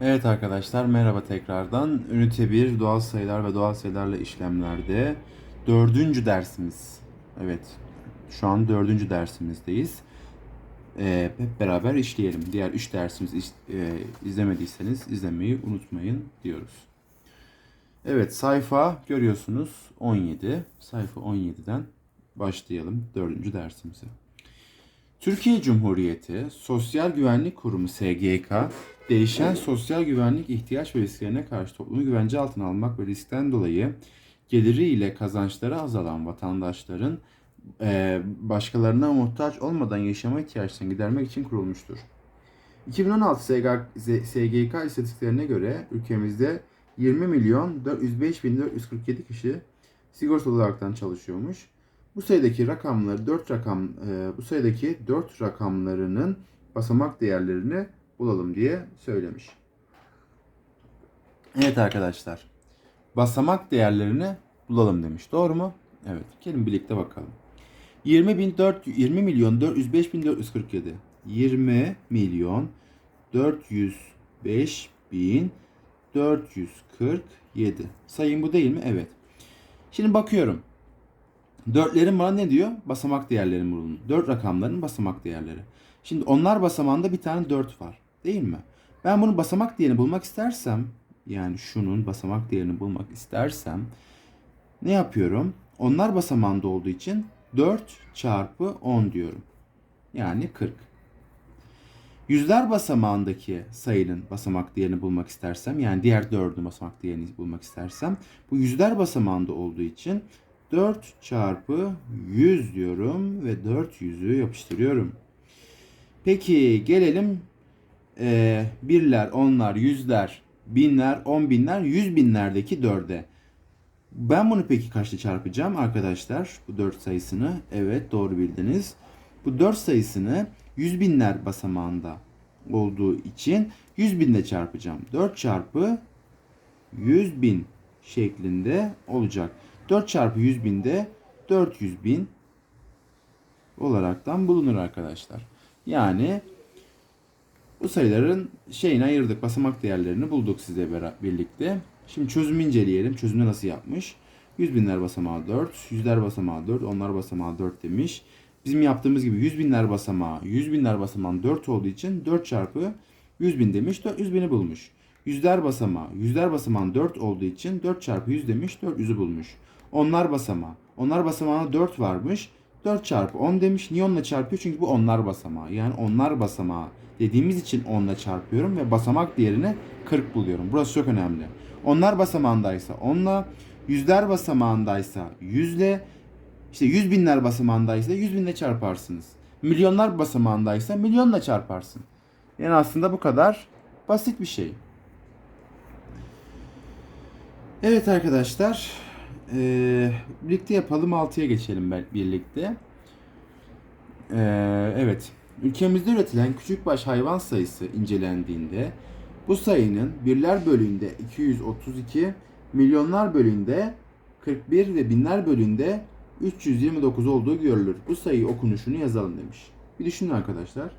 Evet arkadaşlar merhaba tekrardan. Ünite 1 doğal sayılar ve doğal sayılarla işlemlerde dördüncü dersimiz. Evet şu an dördüncü dersimizdeyiz. Ee, hep beraber işleyelim. Diğer üç dersimizi iş- e, izlemediyseniz izlemeyi unutmayın diyoruz. Evet sayfa görüyorsunuz 17. Sayfa 17'den başlayalım dördüncü dersimize. Türkiye Cumhuriyeti Sosyal Güvenlik Kurumu SGK, değişen sosyal güvenlik ihtiyaç ve risklerine karşı toplumu güvence altına almak ve riskten dolayı geliri ile kazançları azalan vatandaşların eee, başkalarına muhtaç olmadan yaşama ihtiyaçlarını gidermek için kurulmuştur. 2016 SGK, SGK istatistiklerine göre ülkemizde 20 milyon 405 bin 447 kişi sigortalı olaraktan çalışıyormuş. Bu sayıdaki rakamları 4 rakam e, bu sayıdaki 4 rakamlarının basamak değerlerini bulalım diye söylemiş. Evet arkadaşlar. Basamak değerlerini bulalım demiş. Doğru mu? Evet. Gelin birlikte bakalım. 20 bin 4 20 milyon 405 bin 447. 20 milyon 405 bin 447. Sayın bu değil mi? Evet. Şimdi bakıyorum. Dörtlerin bana ne diyor? Basamak değerlerini bulun. Dört rakamların basamak değerleri. Şimdi onlar basamağında bir tane dört var. Değil mi? Ben bunun basamak değerini bulmak istersem yani şunun basamak değerini bulmak istersem ne yapıyorum? Onlar basamağında olduğu için 4 çarpı 10 diyorum. Yani 40. Yüzler basamağındaki sayının basamak değerini bulmak istersem yani diğer dördün basamak değerini bulmak istersem bu yüzler basamağında olduğu için 4 çarpı 100 diyorum ve 400'ü yapıştırıyorum. Peki gelelim e, birler, onlar, yüzler, binler, on binler, yüz binlerdeki dörde. Ben bunu peki kaçta çarpacağım arkadaşlar? Bu 4 sayısını. Evet doğru bildiniz. Bu 4 sayısını yüz binler basamağında olduğu için 100 binle çarpacağım. 4 çarpı 100 bin şeklinde olacak. 4 çarpı 100 bin de 400 bin olaraktan bulunur arkadaşlar. Yani bu sayıların şeyini ayırdık. Basamak değerlerini bulduk bera- birlikte. Şimdi çözümü inceleyelim. Çözümü nasıl yapmış? 100 binler basamağı 4, yüzler basamağı 4, onlar basamağı 4 demiş. Bizim yaptığımız gibi 100 binler basamağı, 100 binler basamağı 4 olduğu için 4 çarpı 100 bin demiş. 400 bini bulmuş. Yüzler basamağı, yüzler basamağın 4 olduğu için 4 çarpı 100 demiş. 400'ü bulmuş. Onlar basamağı. Onlar basamağına 4 varmış. 4 çarpı 10 demiş. Niye onunla çarpıyor? Çünkü bu onlar basamağı. Yani onlar basamağı dediğimiz için onunla çarpıyorum ve basamak değerini 40 buluyorum. Burası çok önemli. Onlar basamağındaysa onla, yüzler basamağındaysa yüzle, işte yüz binler basamağındaysa yüz binle çarparsınız. Milyonlar basamağındaysa milyonla çarparsın. Yani aslında bu kadar basit bir şey. Evet arkadaşlar. Eee, birlikte yapalım 6'ya geçelim birlikte. Eee, evet. Ülkemizde üretilen küçükbaş hayvan sayısı incelendiğinde bu sayının birler bölüğünde 232, milyonlar bölüğünde 41 ve binler bölüğünde 329 olduğu görülür. Bu sayı okunuşunu yazalım demiş. Bir düşünün arkadaşlar.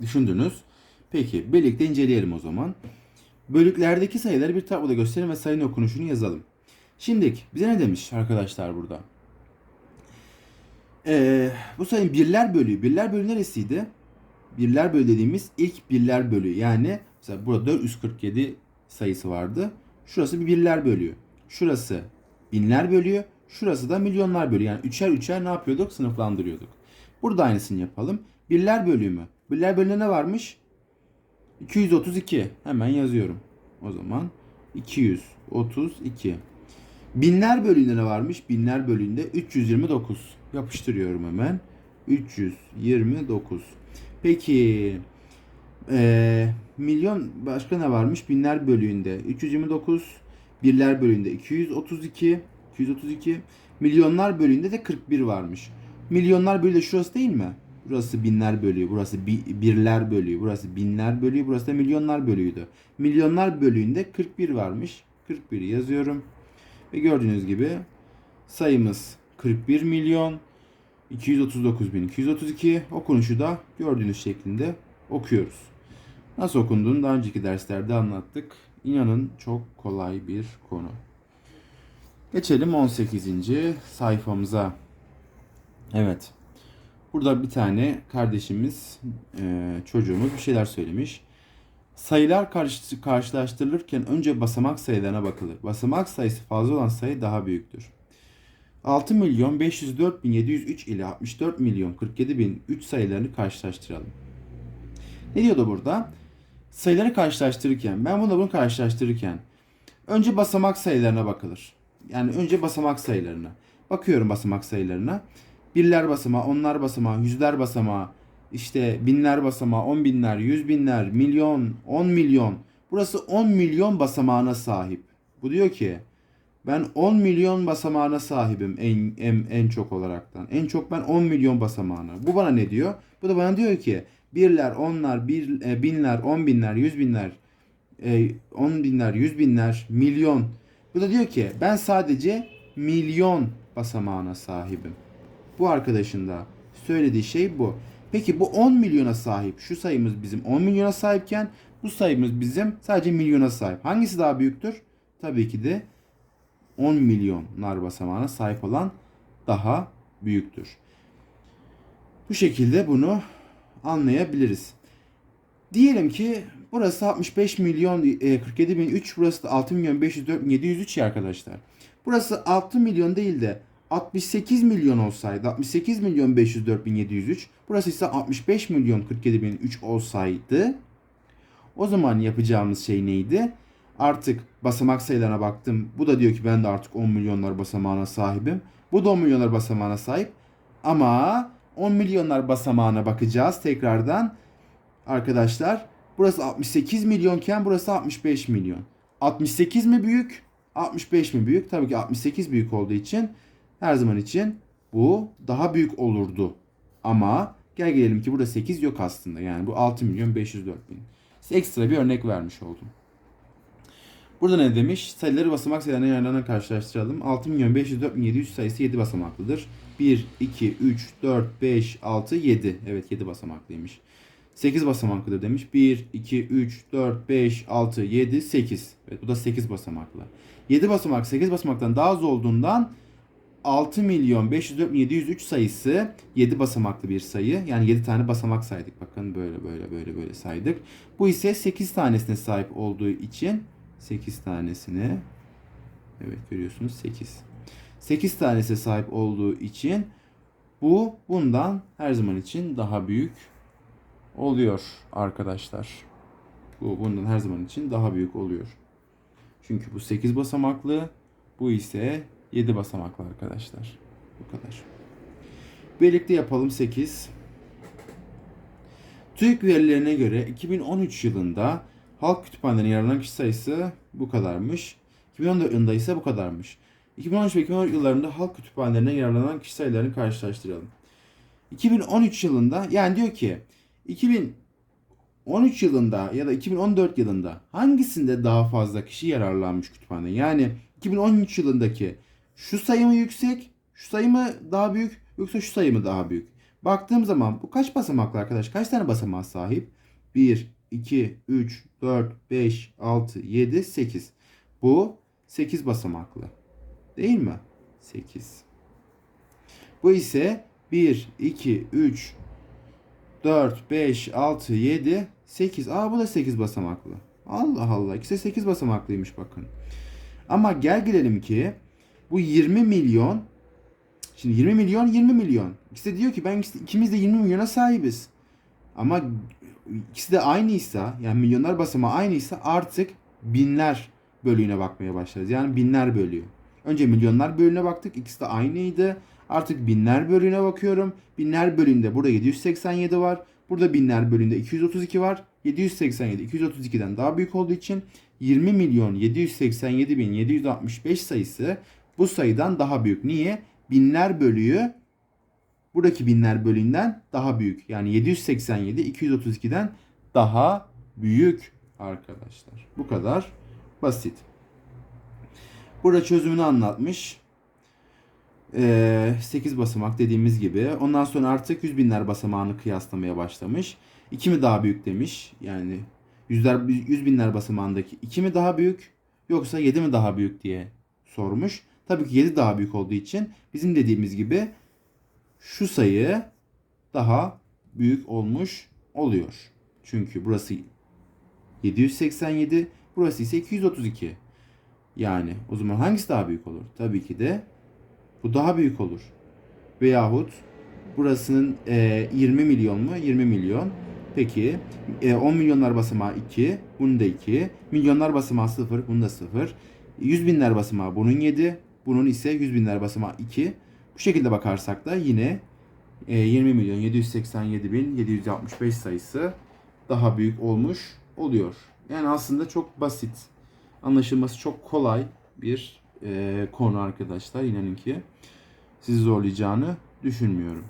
Düşündünüz. Peki birlikte inceleyelim o zaman. Bölüklerdeki sayıları bir tabloda gösterin ve sayının okunuşunu yazalım. Şimdi bize ne demiş arkadaşlar burada? Ee, bu sayının birler bölüğü. Birler bölüğü neresiydi? Birler bölüğü dediğimiz ilk birler bölüğü. Yani mesela burada 447 sayısı vardı. Şurası bir birler bölüğü. Şurası binler bölüğü. Şurası da milyonlar bölüğü. Yani üçer üçer ne yapıyorduk? Sınıflandırıyorduk. Burada aynısını yapalım. Birler bölüğü mü? Birler bölüğünde ne varmış? 232. Hemen yazıyorum. O zaman 232. Binler bölüğünde ne varmış? Binler bölüğünde 329. Yapıştırıyorum hemen. 329. Peki eee, milyon başka ne varmış? Binler bölüğünde 329. Birler bölüğünde 232. 232. Milyonlar bölüğünde de 41 varmış. Milyonlar bölüğü de şurası değil mi? Burası binler bölüğü, burası bi- birler bölüğü, burası binler bölüğü, burası da milyonlar bölüğüydü. Milyonlar bölüğünde 41 varmış. 41'i yazıyorum. Ve gördüğünüz gibi sayımız 41 milyon 239 bin 232 okunuşu da gördüğünüz şeklinde okuyoruz. Nasıl okunduğunu daha önceki derslerde anlattık. İnanın çok kolay bir konu. Geçelim 18. sayfamıza. Evet. Burada bir tane kardeşimiz, e, çocuğumuz bir şeyler söylemiş. Sayılar karşı, karşılaştırılırken önce basamak sayılarına bakılır. Basamak sayısı fazla olan sayı daha büyüktür. 6 milyon 504 bin 703 ile 64 milyon 47 bin 3 sayılarını karşılaştıralım. Ne diyordu burada? Sayıları karşılaştırırken, ben bunu bunu karşılaştırırken önce basamak sayılarına bakılır. Yani önce basamak sayılarına. Bakıyorum basamak sayılarına. Birler basamağı, onlar basamağı, yüzler basamağı, işte binler basamağı, on binler, yüz binler, milyon, on milyon. Burası 10 milyon basamağına sahip. Bu diyor ki ben 10 milyon basamağına sahibim en, en, en çok olaraktan. En çok ben 10 milyon basamağına. Bu bana ne diyor? Bu da bana diyor ki birler, onlar, bir, e, binler, on binler, yüz binler, e, on binler, yüz binler, milyon. Bu da diyor ki ben sadece milyon basamağına sahibim. Bu arkadaşın da söylediği şey bu. Peki bu 10 milyona sahip. Şu sayımız bizim 10 milyona sahipken bu sayımız bizim sadece milyona sahip. Hangisi daha büyüktür? Tabii ki de 10 milyonlar basamağına sahip olan daha büyüktür. Bu şekilde bunu anlayabiliriz. Diyelim ki burası 65 milyon e, 47 bin 3 burası da 6 milyon 504 bin 703 ya arkadaşlar. Burası 6 milyon değil de 68 milyon olsaydı 68 milyon 504 bin 703 burası ise 65 milyon 47 bin 3 olsaydı o zaman yapacağımız şey neydi? Artık basamak sayılarına baktım. Bu da diyor ki ben de artık 10 milyonlar basamağına sahibim. Bu da 10 milyonlar basamağına sahip. Ama 10 milyonlar basamağına bakacağız tekrardan. Arkadaşlar burası 68 milyonken burası 65 milyon. 68 mi büyük? 65 mi büyük? Tabii ki 68 büyük olduğu için her zaman için bu daha büyük olurdu. Ama gel gelelim ki burada 8 yok aslında. Yani bu 6 milyon 504 bin. Size ekstra bir örnek vermiş oldum. Burada ne demiş? Sayıları basamak sayılarına yararlarına karşılaştıralım. 6 milyon 504 bin 700 sayısı 7 basamaklıdır. 1, 2, 3, 4, 5, 6, 7. Evet 7 basamaklıymış. 8 basamaklıdır demiş. 1, 2, 3, 4, 5, 6, 7, 8. Evet bu da 8 basamaklı. 7 basamak 8 basamaktan daha az olduğundan 6 milyon 504 bin 703 sayısı 7 basamaklı bir sayı. Yani 7 tane basamak saydık. Bakın böyle böyle böyle böyle saydık. Bu ise 8 tanesine sahip olduğu için 8 tanesine evet görüyorsunuz 8. 8 tanesi sahip olduğu için bu bundan her zaman için daha büyük oluyor arkadaşlar. Bu bundan her zaman için daha büyük oluyor. Çünkü bu 8 basamaklı, bu ise 7 basamaklı arkadaşlar. Bu kadar. Birlikte yapalım 8. TÜİK verilerine göre 2013 yılında halk kütüphanelerine yararlanan kişi sayısı bu kadarmış. 2014 yılında ise bu kadarmış. 2013 ve 2014 yıllarında halk kütüphanelerine yararlanan kişi sayılarını karşılaştıralım. 2013 yılında yani diyor ki 2013 yılında ya da 2014 yılında hangisinde daha fazla kişi yararlanmış kütüphane? Yani 2013 yılındaki şu sayı mı yüksek, şu sayı mı daha büyük yoksa şu sayı mı daha büyük? Baktığım zaman bu kaç basamaklı arkadaş? Kaç tane basamağa sahip? 1, 2, 3, 4, 5, 6, 7, 8. Bu 8 basamaklı. Değil mi? 8. Bu ise 1, 2, 3, 4, 5, 6, 7, 8. Aa bu da 8 basamaklı. Allah Allah. İkisi de 8 basamaklıymış bakın. Ama gel gelelim ki bu 20 milyon Şimdi 20 milyon 20 milyon. İkisi de diyor ki ben ikimiz de 20 milyona sahibiz. Ama ikisi de aynıysa yani milyonlar basamağı aynıysa artık binler bölüğüne bakmaya başlarız. Yani binler bölüğü. Önce milyonlar bölüğüne baktık. İkisi de aynıydı. Artık binler bölüğüne bakıyorum. Binler bölüğünde burada 787 var. Burada binler bölüğünde 232 var. 787 232'den daha büyük olduğu için 20 milyon 787 bin 765 sayısı bu sayıdan daha büyük. Niye? Binler bölüğü buradaki binler bölüğünden daha büyük. Yani 787 232'den daha büyük arkadaşlar. Bu kadar basit. Burada çözümünü anlatmış. Ee, 8 basamak dediğimiz gibi. Ondan sonra artık yüz binler basamağını kıyaslamaya başlamış. 2 mi daha büyük demiş. Yani yüzler yüz binler basamağındaki 2 mi daha büyük yoksa 7 mi daha büyük diye sormuş. Tabii ki 7 daha büyük olduğu için bizim dediğimiz gibi şu sayı daha büyük olmuş oluyor. Çünkü burası 787, burası ise 232. Yani o zaman hangisi daha büyük olur? Tabii ki de bu daha büyük olur. Veyahut burasının e, 20 milyon mu? 20 milyon. Peki e, 10 milyonlar basamağı 2, bunun da 2. Milyonlar basamağı 0, bunun da 0. 100 binler basamağı bunun 7, bunun ise 100 binler basamağı 2. Bu şekilde bakarsak da yine e, 20 milyon 787 bin 765 sayısı daha büyük olmuş oluyor. Yani aslında çok basit, anlaşılması çok kolay bir e, konu arkadaşlar. İnanın ki sizi zorlayacağını düşünmüyorum.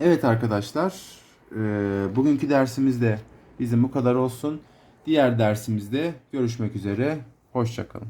Evet arkadaşlar, e, bugünkü dersimizde bizim bu kadar olsun. Diğer dersimizde görüşmek üzere. Hoşçakalın.